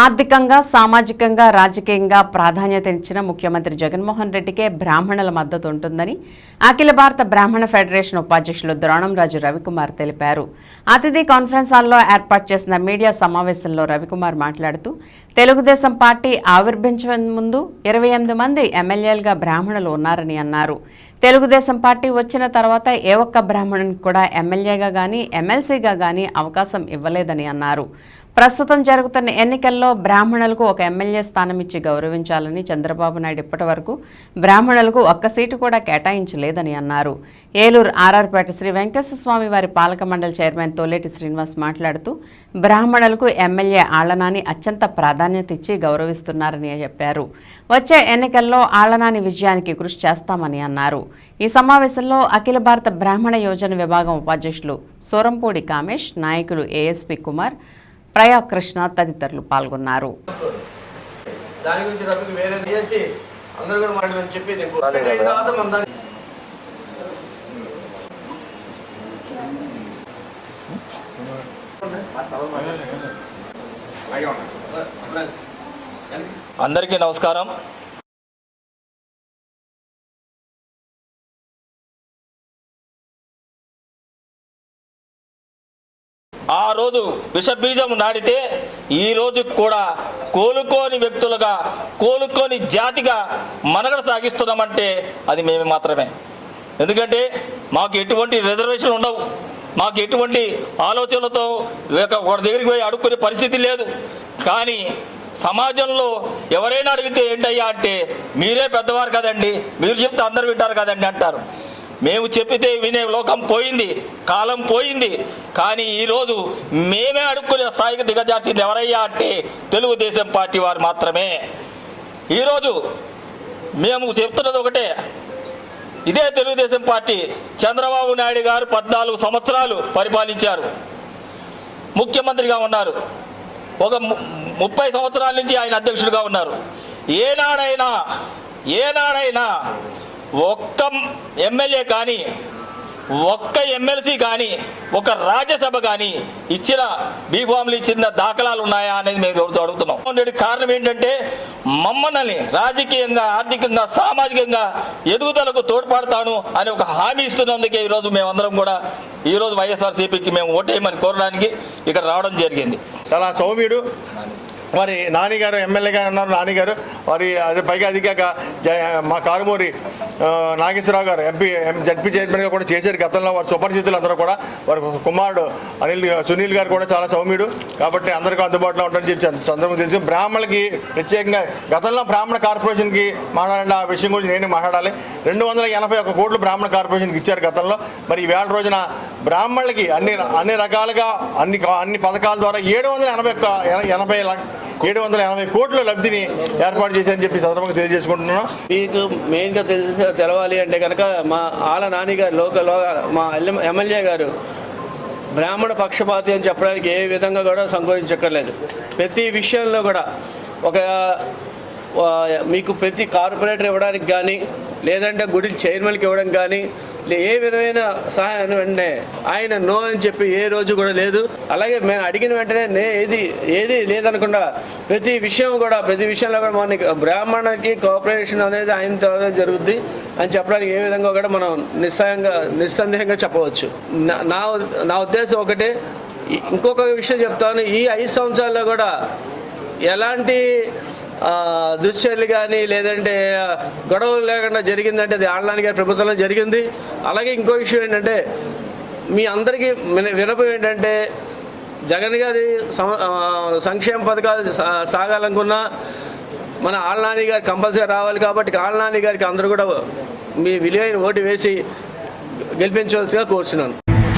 ఆర్థికంగా సామాజికంగా రాజకీయంగా ప్రాధాన్యత ఇచ్చిన ముఖ్యమంత్రి జగన్మోహన్ రెడ్డికే బ్రాహ్మణుల మద్దతు ఉంటుందని అఖిల భారత బ్రాహ్మణ ఫెడరేషన్ ఉపాధ్యక్షులు ద్రోణంరాజు రవికుమార్ తెలిపారు. అతిథి కాన్ఫరెన్స్ హాల్లో ఏర్పాటు చేసిన మీడియా సమావేశంలో రవికుమార్ మాట్లాడుతూ తెలుగుదేశం పార్టీ ఆవిర్భించే ముందు ఇరవై ఎనిమిది మంది ఎమ్మెల్యేలుగా బ్రాహ్మణులు ఉన్నారని అన్నారు. తెలుగుదేశం పార్టీ వచ్చిన తర్వాత ఏ ఒక్క బ్రాహ్మణునికి కూడా ఎమ్మెల్యేగా గానీ ఎమ్మెల్సీగా గానీ అవకాశం ఇవ్వలేదని అన్నారు. ప్రస్తుతం జరుగుతున్న ఎన్నికల్లో బ్రాహ్మణులకు ఒక ఎమ్మెల్యే స్థానం ఇచ్చి గౌరవించాలని చంద్రబాబు నాయుడు ఇప్పటి వరకు బ్రాహ్మణులకు ఒక్క సీటు కూడా కేటాయించలేదని అన్నారు. ఏలూరు ఆర్ఆర్పేట శ్రీ వెంకటేశ్వర స్వామి వారి పాలక మండలి చైర్మన్ తోలేటి శ్రీనివాస్ మాట్లాడుతూ బ్రాహ్మణులకు ఎమ్మెల్యే ఆళ్ళనాని అత్యంత ప్రాధాన్యత ఇచ్చి గౌరవిస్తున్నారని చెప్పారు. వచ్చే ఎన్నికల్లో ఆళ్ళనాని విజయానికి కృషి చేస్తామని అన్నారు. ఈ సమావేశంలో అఖిల భారత బ్రాహ్మణ యోజన విభాగం ఉపాధ్యక్షులు సూరంపూడి కామేష్ నాయకులు ఏఎస్పి కుమార్ ప్రయాగ్ కృష్ణ తదితరులు పాల్గొన్నారు. దాని గురించి తప్పకి వేరే చేసి అందరూ కూడా మాట్లాడమని చెప్పి నేను తర్వాత మన అందరికీ నమస్కారం. ఆ రోజు విషబీజం నాటితే ఈ రోజు కూడా కోలుకోని వ్యక్తులుగా కోలుకోని జాతిగా మనగడ సాగిస్తున్నామంటే అది మేము మాత్రమే. ఎందుకంటే మాకు ఎటువంటి రిజర్వేషన్ ఉండవు. మాకు ఎటువంటి ఆలోచనలతో ఒక- ఒకరి దగ్గరికి పోయి అడుక్కునే పరిస్థితి లేదు. కానీ సమాజంలో ఎవరైనా అడిగితే ఏంటయ్యా అంటే మీరే పెద్దవారు కదండి మీరు చెప్తే అందరు వింటారు కదండి అంటారు. మేము చెప్పితే వినే లోకం పోయింది కాలం పోయింది. కానీ ఈరోజు మేమే అడుక్కునే స్థాయికి దిగజార్చింది ఎవరయ్యా అంటే తెలుగుదేశం పార్టీ వారు మాత్రమే. ఈరోజు మేము చెప్తున్నది ఒకటే. ఇదే తెలుగుదేశం పార్టీ చంద్రబాబు నాయుడు గారు పద్నాలుగు సంవత్సరాలు పరిపాలించారు. ముఖ్యమంత్రిగా ఉన్నారు. ఒక ము- ముప్పై సంవత్సరాల నుంచి ఆయన అధ్యక్షుడిగా ఉన్నారు. ఏనాడైనా ఏనాడైనా ఒక్క ఎమ్మెల్యే కానీ ఒక్క ఎమ్మెల్సీ కానీ ఒక రాజ్యసభ కానీ ఇచ్చిన బీఫామ్లు ఇచ్చిన దాఖలాలు ఉన్నాయా అనేది మేము అడుగుతున్నాం. కారణం ఏంటంటే మమ్మల్ని రాజకీయంగా ఆర్థికంగా సామాజికంగా ఎదుగుదలకు తోడ్పడతాను అని ఒక హామీ ఇస్తున్నందుకే ఈరోజు మేమందరం కూడా ఈరోజు వైఎస్ఆర్సీపీకి మేము ఓటేయమని కోరడానికి ఇక్కడ రావడం జరిగింది. చాలా సౌమ్యుడు. మరి నాని గారు ఎమ్మెల్యేగా ఉన్నారు నాని గారు మరి అది పైగా అదిగాక మా కారుమూరి నాగేశ్వరరావు గారు ఎంపీ ఎం- జడ్పీ చైర్మన్గా కూడా చేశారు గతంలో వారి సుపరిచితులు అందరూ కూడా వారి కుమారుడు అనిల్ సునీల్ గారు కూడా చాలా సౌమ్యుడు. కాబట్టి అందరికీ అందుబాటులో ఉంటారని చెప్పి సందర్భం తెలిసి. బ్రాహ్మణులకి ప్రత్యేకంగా గతంలో బ్రాహ్మణ కార్పొరేషన్కి మాట్లాడండి ఆ విషయం గురించి నేను మాట్లాడాలి. రెండు వందల ఎనభై ఒక కోట్లు బ్రాహ్మణ కార్పొరేషన్కి ఇచ్చారు గతంలో. మరి ఈ వేల రోజున బ్రాహ్మణులకి అన్ని అన్ని రకాలుగా అన్ని అన్ని పథకాల ద్వారా ఏడు వందల ఎనభై ఒక్క ఎనభై లక్ష- ఏడు వందల ఎనభై కోట్ల లబ్ధిని ఏర్పాటు చేశారని చెప్పి సందర్భంగా తెలియజేసుకుంటున్నాను. మీకు మెయిన్గా తెలిసి తెలవాలి అంటే కనుక మా ఆల నాని గారు లోకల్ మా ఎమ్మెల్యే గారు బ్రాహ్మణ పక్షపాతి అని చెప్పడానికి ఏ విధంగా కూడా సంకోచించక్కర్లేదు. ప్రతి విషయంలో కూడా ఒక మీకు ప్రతి కార్పొరేటర్ ఇవ్వడానికి కానీ లేదంటే గుడి చైర్మన్కి ఇవ్వడం కానీ ఏ విధమైన సహాయం వెంటనే ఆయన నో అని చెప్పి ఏ రోజు కూడా లేదు. అలాగే మేము అడిగిన వెంటనే నే ఏది ఏది లేదనకుండా ప్రతి విషయం కూడా ప్రతి విషయంలో కూడా మనకి బ్రాహ్మణకి కోఆపరేషన్ అనేది ఆయన ద్వారా జరుగుద్ది అని చెప్పడానికి ఏ విధంగా కూడా మనం నిస్సాయంగా నిస్సందేహంగా చెప్పవచ్చు. నా- నా నా ఉద్దేశం ఒకటే. ఇంకొక విషయం చెప్తాను. ఈ ఐదు సంవత్సరాల్లో కూడా ఎలాంటి దుశ్చర్యలు కానీ లేదంటే గొడవలు లేకుండా జరిగిందంటే అది ఆడలాని గారి ప్రభుత్వంలో జరిగింది. అలాగే ఇంకో విషయం ఏంటంటే మీ అందరికీ వినపం ఏంటంటే జగన్ గారి సంక్షేమ పథకాలు సాగాలనుకున్నా మన ఆళ్ళనాని గారు కంపల్సరీ రావాలి కాబట్టి ఆళ్ళనాని గారికి అందరూ కూడా మీ విలువైన ఓటు వేసి గెలిపించవలసిగా కోరుచున్నాను.